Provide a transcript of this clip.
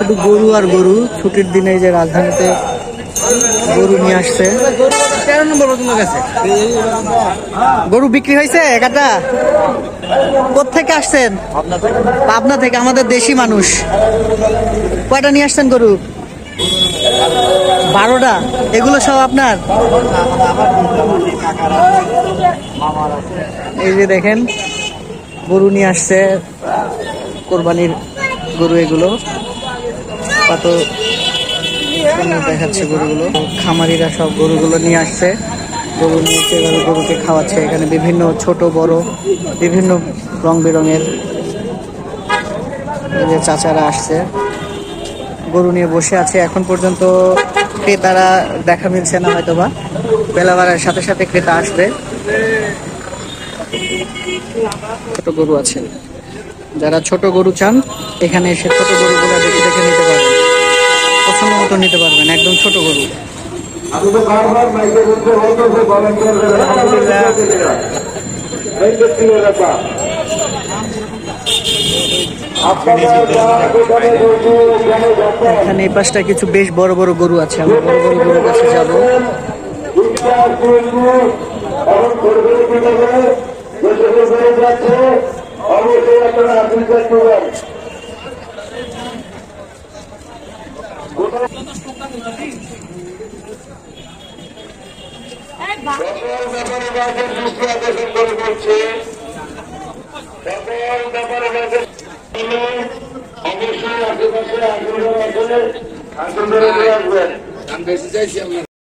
শুধু গরু আর গরু। ছুটির দিনে যে রাজধানীতে গরু নিয়ে আসছে। তেরো নম্বর গরু বিক্রি হয়েছে একাটা। কোথেকে আসছেন? পাবনা থেকে, আমাদের দেশি মানুষ। কয়টা নিয়ে আসছেন গরু? বারোটা। এগুলো সব আপনার? এই যে দেখেন, গরু নিয়ে আসছে। কোরবানির গরু এগুলো। সুন্দর দেখাচ্ছে গরুগুলো। খামারিরা সব গরুগুলো নিয়ে আসছে। গরু নিয়ে এসে গরুকে খাওয়াচ্ছে। এখানে বিভিন্ন ছোট, বড়, বিভিন্ন রং বেরঙের যে চাচারা আসছে। গরু নিয়ে বসে আছে। এখন পর্যন্ত ক্রেতারা দেখা মিলছে না হয়তো বা বেলা বাড়ার সাথে সাথে ক্রেতা আসবে। ছোট গরু আছে যারা ছোট গরু চান, এখানে এসে ছোট গরুগুলো দেখে দেখে নিতে পারবেন পছন্দ মতো নিতে পারবেন, একদম ছোট গরু। আমি এখানে এই পাশটা কিছু বেশ বড় বড় গরু আছে, আমরা বড় বড় গরুর কাছে যাব এখন গরুগুলো কিনে দেবে যেসব বেড়ে যাচ্ছে অবশ্যই আপনারা আশীর্বাদ করবেন সকল ব্যাপারে বাজার দৃষ্টি আকর্ষণ করে আসলে আসলে আসলে আসবেন